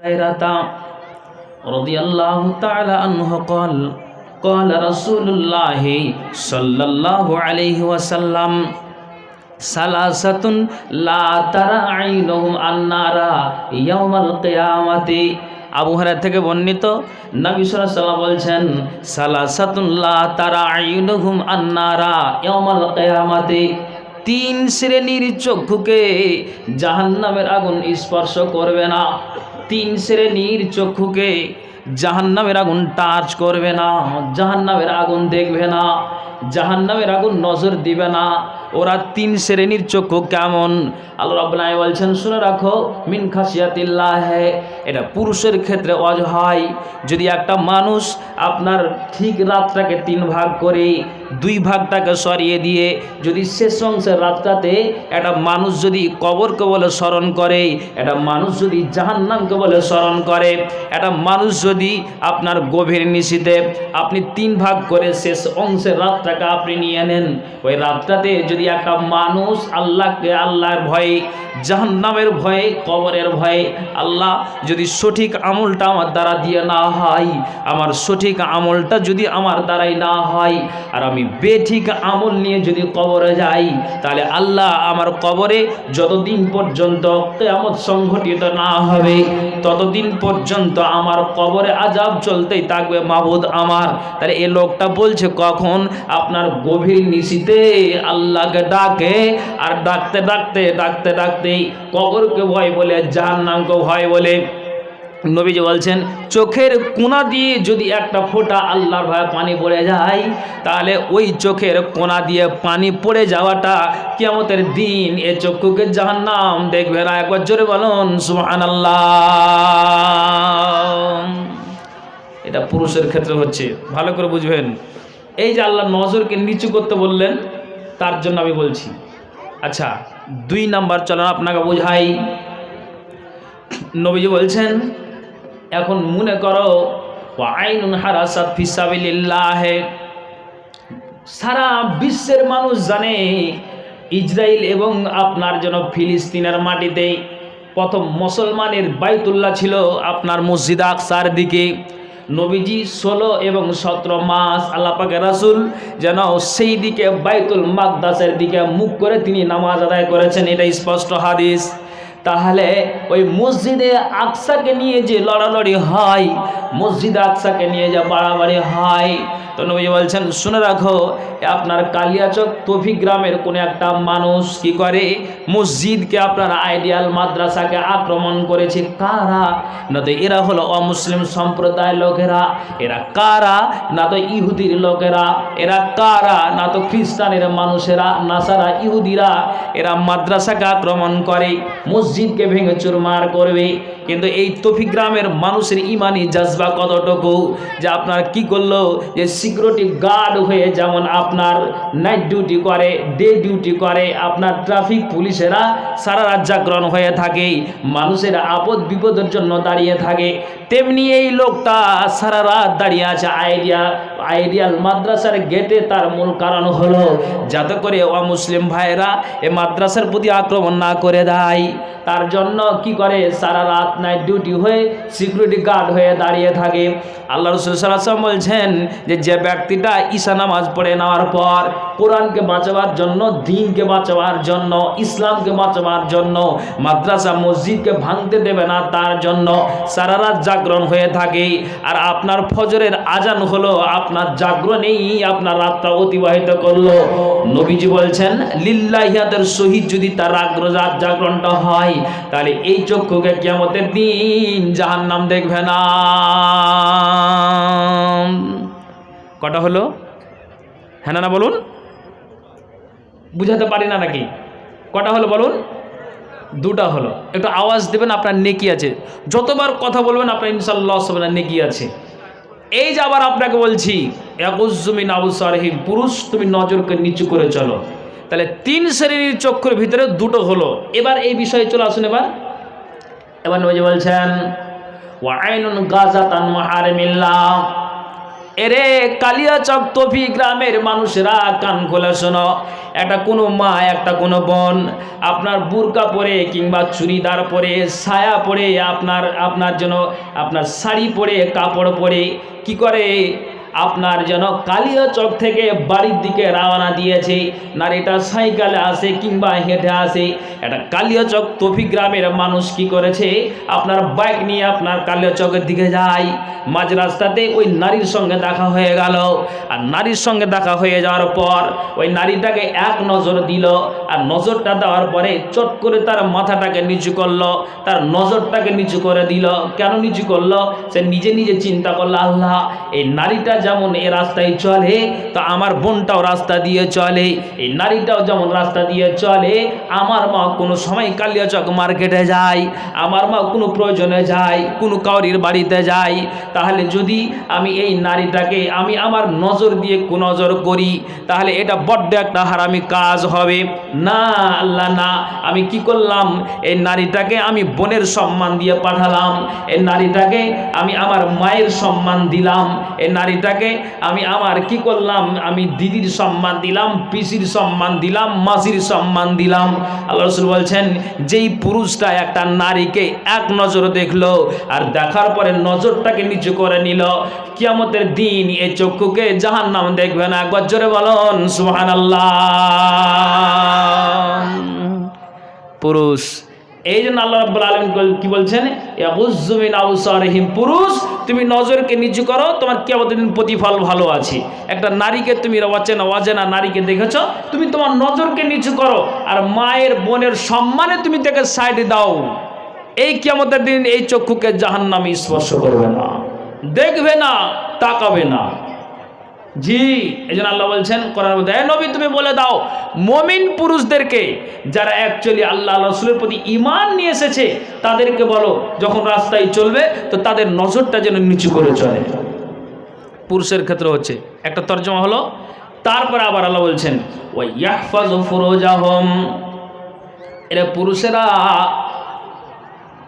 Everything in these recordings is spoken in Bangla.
هريرة رضي الله تعالى عنه قال قال رسول الله صلى الله عليه وسلم ثلاثة لا ترى عينهم النار يوم القيامة আবু হরার থেকে বর্ণিত নবী সাল্লাল্লাহু বলছেন সালাসাতুল্লাহ তারা আইনুহুম আন্নারা ইয়াউমাল কিয়ামাতে তিন শ্রেণীর চক্ষুকে জাহান্নামের আগুন স্পর্শ করবে না তিন শ্রেণির চক্ষুকে জাহান্নামের আগুন টাচ করবে না জাহান্নামের আগুন দেখবে না। জাহান্নামের আগুন নজর দিবে না। ওরা তিন শ্রেণির চক্ষু কেমন? আল্লাহ আলামিন বলছেন, শুনে রাখো, মিন খাসিয়াতিল্লাহ এটা পুরুষের ক্ষেত্রে অজ হয়। যদি একটা মানুষ আপনার ঠিক রাতটাকে তিন ভাগ করে, দুই ভাগটাকে সরিয়ে দিয়ে, যদি শেষ অংশের রাতটাতে একটা মানুষ যদি কবরকে বলে স্মরণ করে, একটা মানুষ যদি জাহান্নামকে বলে স্মরণ করে, একটা মানুষ যদি আপনার গভীর নিশিতে আপনি তিন ভাগ করে শেষ অংশের রাতটাকে আপনি নিয়ে নেন। ওই রাতটাতে যদি একটা মানুষ আল্লাহকে, আল্লাহর ভয়ে, জাহান্নামের ভয়ে, কবরের ভয়ে, আল্লাহ যদি সঠিক আমলটা আমার দ্বারা দিয়ে না হয়, আমার সঠিক আমলটা যদি আমার দ্বারাই না হয়, আর আমি বেঠিক আমল নিয়ে যদি কবরে যাই, তাহলে আল্লাহ আমার কবরে যতদিন পর্যন্ত কেয়ামত সংঘটিত না হবে, ততদিন পর্যন্ত আমার কবরে আজাব চলতেই থাকবে মাবুদ আমার। তাহলে এ লোকটা বলছে, কখন আপনার গভীর নিশিতে আল্লাহকে ডাকে, আর ডাকতে ডাকতে ডাকতে ডাকতেই কবরকে ভয় বলে, জাহান্নামকে ভয় বলে। নবীজি বলছেন, চোখের কোনা দিয়ে যদি একটা ফোঁটা আল্লাহর ভয়ে পানি পড়ে যায়, তাহলে ওই চোখের কোনা দিয়ে পানি পড়ে যাওয়াটা কিয়ামতের দিন এ চক্ষুকে জাহান্নাম দেখবে না। একবার জোরে বলুন সুহান এটা পুরুষের ক্ষেত্রে হচ্ছে। ভালো করে বুঝবেন। এই যে আল্লাহ নজরকে নিচু করতে বললেন, তার জন্য আমি বলছি। আচ্ছা দুই নাম্বার চলেন আপনাকে বোঝাই। নবীজি বলছেন, এখন মনে করো আইনুন হারাসাত ফিসাবিল্লাহে সারা বিশ্বের মানুষ জানে ইসরায়েল এবং আপনার জন্য ফিলিস্তিনের মাটিতে প্রথম মুসলমানের বাইতুল্লাহ ছিল আপনার মসজিদ আকসার দিকে। নবীজি ষোলো এবং সতেরো মাস আল্লাপাকে রাসুল যেন সেই দিকে বাইতুল মাদ্দাসের দিকে মুখ করে তিনি নামাজ আদায় করেছেন, এটা স্পষ্ট হাদিস। তাহলে ওই মসজিদে আকসাকে নিয়ে যে লড়ালড়ি হয়, মসজিদ আকসাকে নিয়ে যে বাড়াবাড়ি হয়, তো নবী বলছেন, শুনে রাখো আপনার কালিয়াচক তফি গ্রামের কোনো একটা মানুষ কি করে? মসজিদকে আপনার আইডিয়াল মাদ্রাসাকে আক্রমণ করেছে কারা? না তো এরা হলো অমুসলিম সম্প্রদায়ের লোকেরা, এরা কারা? না তো ইহুদির লোকেরা, এরা কারা? না তো খ্রিস্টানের মানুষেরা নাসারা ইহুদিরা, এরা মাদ্রাসাকে আক্রমণ করে মসজিদকে ভেঙে চুরমার করবে। কিন্তু এই তফি গ্রামের মানুষের ইমানি জাজবা কতটুকু যে আপনার কি করল? যে সিকিউরিটি গার্ড হয়ে যেমন আপনার নাইট ডিউটি করে ডে ডিউটি করে, আপনার ট্রাফিক পুলিশেরা সারা রাত জাগরণ হয়ে থাকে, মানুষের আপদ বিপদের জন্য দাঁড়িয়ে থাকে। তেমনি এই লোকটা সারা রাত দাঁড়িয়ে আছে আইডিয়া আইডিয়াল মাদ্রাসার গেটে তার মূল কারণ হলো যাতে করে অমুসলিম ভাইয়েরা এ মাদ্রাসার প্রতি আক্রমণ না করে দেয়। তার জন্য কি করে? সারা রাত নাইট ডিউটি হয়ে সিকিউরিটি গার্ড হয়ে দাঁড়িয়ে থাকে। আল্লাহ রসুল সাল্লাম বলছেন যে যে ব্যক্তিটা ঈশা নামাজ পড়ে নেওয়ার পর কোরআনকে বাঁচাবার জন্য, দিনকে বাঁচাবার জন্য, ইসলামকে বাঁচাবার জন্য, মাদ্রাসা, মসজিদকে ভাঙতে দেবে না তার জন্য সারা রাত জাগরণ হয়ে থাকে। আর আপনার ফজরের আজান হলো, আপনার জাগরণেই আপনার রাতটা অতিবাহিত করল। নবীজি বলছেন লিল্লাহিয়াদের শহীদ যদি তার রাত জাগরণটা হয়, তাহলে এই চক্ষুকে কেমতের দিন জাহান নাম দেখবে না। কটা হলো? হ্যাঁ না, বলুন। বুঝাতে পারি না নাকি? কটা হলো বলুন? দুটা হলো। একটু আওয়াজ দেবেন, আপনার নেকি আছে। যতবার কথা বলবেন, আপনার ইনশাল্লাহ হবে না, নেকি আছে। এই যে আবার আপনাকে বলছি একুজমিন আবু সারহিম পুরুষ তুমি নজরকে নিচু করে চলো। তাহলে তিন শ্রেণির চক্ষুর ভিতরে দুটো হলো। এবার এই বিষয়ে চলে আসুন এবার। এবার নবী বলছেন ওয়াইনুন গাজাতান মাহারিমিল্লাহ। এরে কালিয়াচক তফি গ্রামের মানুষেরা কান খোলা শোনো। একটা কোনো মা, একটা কোনো বোন আপনার বুরকা পরে কিংবা চুড়িদার পরে, ছায়া পরে আপনার আপনার জন্য আপনার শাড়ি পরে, কাপড় পরে, কি করে? আপনার যেন কালিয়া চক থেকে বাড়ির দিকে রওনা দিয়েছে। নারীটা সাইকেলে আসে কিংবা হেঁটে আসে। একটা কালিয়া চক তফি গ্রামের মানুষ কি করেছে? আপনার বাইক নিয়ে আপনার কালিয়া চকের দিকে যায়। মাঝ রাস্তাতে ওই নারীর সঙ্গে দেখা হয়ে গেল। আর নারীর সঙ্গে দেখা হয়ে যাওয়ার পর ওই নারীটাকে এক নজর দিল আর নজরটা দেওয়ার পরে চট করে তার মাথাটাকে নিচু করল। তার নজরটাকে নিচু করে দিল। কেন নিচু করল? সে নিজে নিজে চিন্তা করল, আল্লাহ, এই নারীটা যেমন এ রাস্তায় চলে, তো আমার বোনটাও রাস্তা দিয়ে চলে, এই নারীটাও যেমন রাস্তা দিয়ে চলে, আমার মা কোনো সময় কালিয়াচক মার্কেটে যায়, আমার মা কোনো প্রয়োজনে যায়, কোনো কাউরির বাড়িতে যায়। তাহলে যদি আমি এই নারীটাকে আমি আমার নজর দিয়ে নজর করি, তাহলে এটা বড্ড একটা হারামি কাজ হবে। না, আল্লাহ, না। আমি কি করলাম? এই নারীটাকে আমি বোনের সম্মান দিয়ে পাঠালাম। এই নারীটাকে আমি আমার মায়ের সম্মান দিলাম। এই নারীটাকে আমি আমার কি করলাম? আমি দিদির সম্মান দিলাম, পিসির সম্মান দিলাম, মাসির সম্মান দিলাম। আল্লাহ রসুল বলছেন, যেই পুরুষটা একটা নারীকে এক নজর দেখল আর দেখার পরে নজরটাকে নিচু করে নিল, কিয়ামতের দিন এই চক্ষুকে জাহান নাম দেখবে না। একবার জোরে বলুন সুহান আল্লাহ পুরুষ এই জন্য আল্লাহ রাব্বুল আলম কি বলছেন? ইয়াবুজ্জুমিন আউসারহিম পুরুষ, তুমি নজরকে নিচু করো, তোমার কিয়ামতের দিন প্রতিফল ভালো আছে। একটা নারীকে তুমি অচেনা অজেনা নারীকে দেখেছ, তুমি তোমার নজরকে নিচু করো, আর মায়ের বোনের সম্মানে তুমি তাকে সাইডে দাও। এই কিয়ামতের দিন এই চক্ষুকে জাহান্নামে স্পর্শ করবে না। দেখবে না, তাকাবে না। জি এই জন্য আল্লাহ বলছেন কোরআন মধ্যে, "এ নবী, তুমি বলে দাও, মমিন পুরুষদেরকে যারা অ্যাকচুয়ালি আল্লাহ, রসুলের প্রতি ইমান নিয়ে এসেছে, তাদেরকে বলো, যখন রাস্তায় চলবে, তো তাদের নজরটা যেন নিচু করে চলে। পুরুষের ক্ষেত্রে হচ্ছে, একটা তর্জমা হলো, তারপরে আবার আল্লাহ বলছেন এরা পুরুষেরা,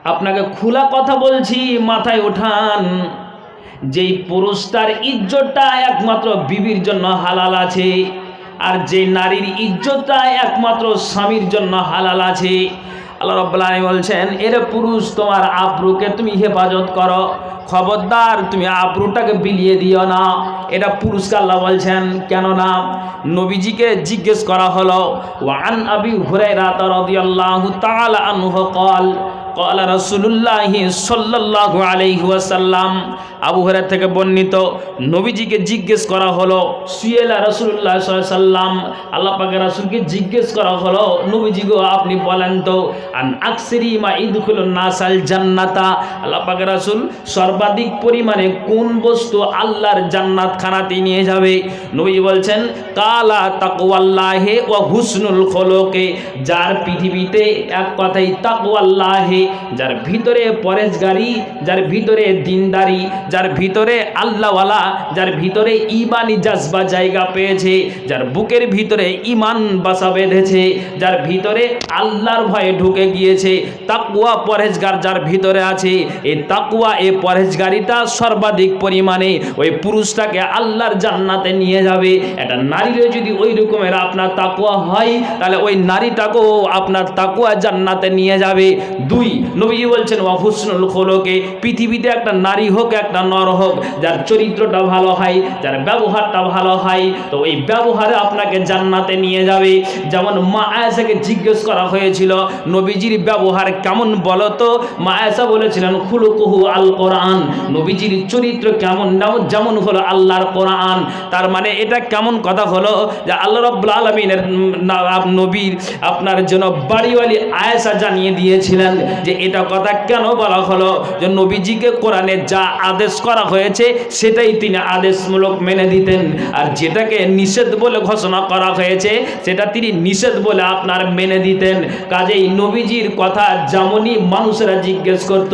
আপনাকে খোলা কথা বলছি, মাথায় ওঠান যেই পুরুষটার ইজ্জতটা একমাত্র বিবির জন্য হালাল আছে, আর যে নারীর ইজ্জতটা একমাত্র স্বামীর জন্য হালাল আছে। আল্লাহ রব্লা বলছেন, এর পুরুষ তোমার আব্রুকে তুমি হেফাজত করো। খবরদার, তুমি আব্রুটাকে বিলিয়ে দিও না। এটা পুরুষকে আল্লাহ বলছেন, কেননা নবীজিকে জিজ্ঞেস করা হলো ওয়ান আবি হুরাইরা রাত রাহু তাল আনুহ কল قال رسول الله صلى الله عليه وسلم আবু হুরায়রা থেকে বর্ণিত নবীজিকে জিজ্ঞেস করা হলো সুয়েলা রাসূলুল্লাহ সাল্লাল্লাহু আলাইহি সাল্লাম আল্লাহ পাকের রাসূলকে জিজ্ঞেস করা হলো নবীজি গো আপনি বলেন তো আন আকসিরি মা ইদখুলুন নাসাল জান্নাতা আল্লাহ পাকের রাসূল সর্বাধিক পরিমাণে কোন বস্তু আল্লাহর জান্নাত খানাতে নিয়ে যাবে নবী বলছেন কালা তাকওয়াল্লাহে ওয়া হুসনুল খলকে যার পৃথিবীতে এক কথাই তাকওয়াল্লাহে যার ভিতরে পরেশগারি, যার ভিতরে দিনদারি, যার ভিতরে আল্লাহওয়ালা, যার ভিতরে ইমানি জাজবা জায়গা পেয়েছে, যার বুকের ভিতরে ইমান বাসা বেঁধেছে, যার ভিতরে আল্লাহর ভয়ে ঢুকে গিয়েছে তাকুয়া পরেশগার যার ভিতরে আছে এই তাকুয়া এই পরেশগারিটা সর্বাধিক পরিমাণে ওই পুরুষটাকে আল্লাহর জান্নাতে নিয়ে যাবে। একটা নারীরও যদি ওই রকমের আপনার তাকুয়া হয়, তাহলে ওই নারীটাকেও আপনার তাকুয়া জান্নাতে নিয়ে যাবে। দুই নবীজি বলছেন ওয়াহুসনুল খোলকে পৃথিবীতে একটা নারী হোক, একটা নর হোক, যার চরিত্রটা ভালো হয়, যার ব্যবহারটা ভালো হয়, তো ওই ব্যবহারে আপনাকে জান্নাতে নিয়ে যাবে। যেমন মা আয়েশাকে জিজ্ঞেস করা হয়েছিল, নবীজির ব্যবহার কেমন বলো তো? মা আয়েশা বলেছিলেন, খুলুকুহু আল কোরআন নবীজির চরিত্র কেমন যেমন- হলো আল্লাহর কোরআন। তার মানে এটা কেমন কথা হলো যে আল্লাহ রব্বুল আলমিনের নবীর আপনার জন্য বাড়িওয়ালি আয়েশা জানিয়ে দিয়েছিলেন যে এটা কথা কেন বলা হলো? যে নবীজিকে কোরআনে যা আদেশ করা হয়েছে, সেটাই তিনি আদেশমূলক মেনে দিতেন আর যেটাকে নিষেধ বলে ঘোষণা করা হয়েছে, সেটা তিনি নিষেধ বলে আপনার মেনে দিতেন কাজেই নবীজির কথা যেমনই মানুষেরা জিজ্ঞেস করত,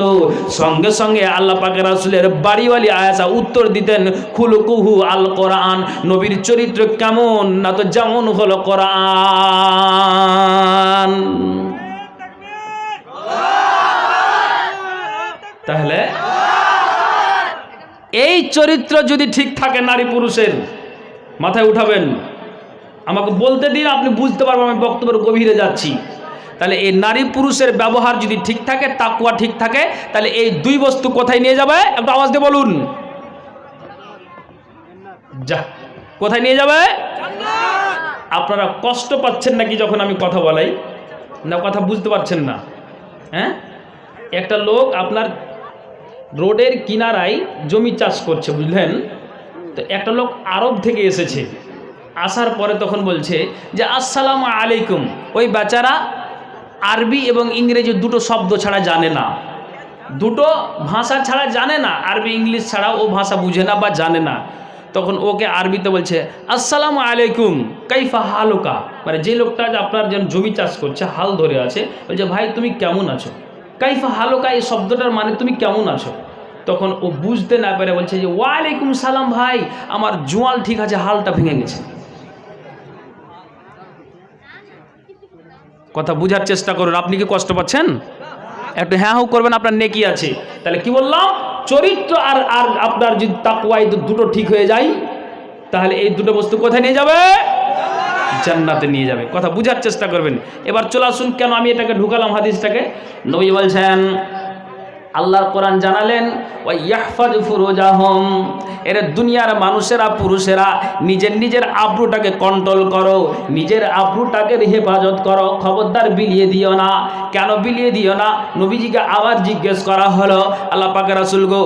সঙ্গে সঙ্গে আল্লাহ পাকের রাসূলের বাড়িওয়ালি আয়াসা উত্তর দিতেন, খুলুকুহু আল কোরআন নবীর চরিত্র কেমন? না তো যেমন হলো কোরআন। তাহলে? এই চরিত্র যদি ঠিক থাকে নারী পুরুষের, মাথায় উঠাবেন। আমাকে বলতে দিন, আপনি বুঝতে পারবেন আমি বক্তব্যের গভীরে যাচ্ছি। তাহলে এই নারী পুরুষের ব্যবহার যদি ঠিক থাকে, তাকুয়া ঠিক থাকে, তাহলে এই দুই বস্তু কোথায় নিয়ে যাবে? একটু আওয়াজ দিয়ে বলুন। যা, কোথায় নিয়ে যাবে? আপনারা কষ্ট পাচ্ছেন নাকি যখন আমি কথা বলাই? না, কথা বুঝতে পারছেন না। হ্যাঁ? একটা লোক আপনার রোডের কিনারায় জমি চাষ করছে, বুঝলেন? তো একটা লোক আরব থেকে এসেছে। আসার পরে তখন বলছে যে, আসসালাম আলাইকুম। ওই বেচারা আরবি এবং ইংরেজি দুটো শব্দ ছাড়া জানে না। দুটো ভাষা ছাড়া জানে না, আরবি, ইংলিশ ছাড়া ও ভাষা বুঝে না বা জানে না। তখন ওকে আরবিতে বলছে, আসসালাম আলাইকুম, কাইফা হালুকা? মানে যে লোকটা আপনার যেন জমি চাষ করছে, হাল ধরে আছে, বলছে, ভাই, তুমি কেমন আছো? কাইফা হালুকা এই শব্দটার মানে তুমি কেমন আছো? তখন ও বুঝতে না পেরে বলছে যে, ওয়ালাইকুম সালাম ভাই, আমার জোয়াল ঠিক আছে, হালটা ভেঙে গেছে। কথা বুঝার চেষ্টা করুন, আপনি কি কষ্ট পাচ্ছেন? একটু হ্যাঁ হু করবেন, আপনার নেকি আছে। তাহলে কি বললাম? চরিত্র আর আর আপনার যদি তাকুয়া এই দুটো ঠিক হয়ে যায়, তাহলে এই দুটো বস্তু কোথায় নিয়ে যাবে? জান্নাতে নিয়ে যাবে। কথা বুঝার চেষ্টা করবেন। এবার চলে আসুন, কেন আমি এটাকে ঢুকালাম হাদিসটাকে? নবী বলছেন, আল্লাহর কোরআন জানালেন ওই ইয়াহফাজ ফুরুজাহম। এর দুনিয়ার মানুষেরা, পুরুষেরা, নিজের নিজের আব্রুটাকে কন্ট্রোল করো, নিজের আব্রুটাকে হেফাজত করো, খবরদার বিলিয়ে দিও না। কেন বিলিয়ে দিও না? নবীজিকে আবার জিজ্ঞেস করা হলো, আল্লাহ পাকে রাসুল গো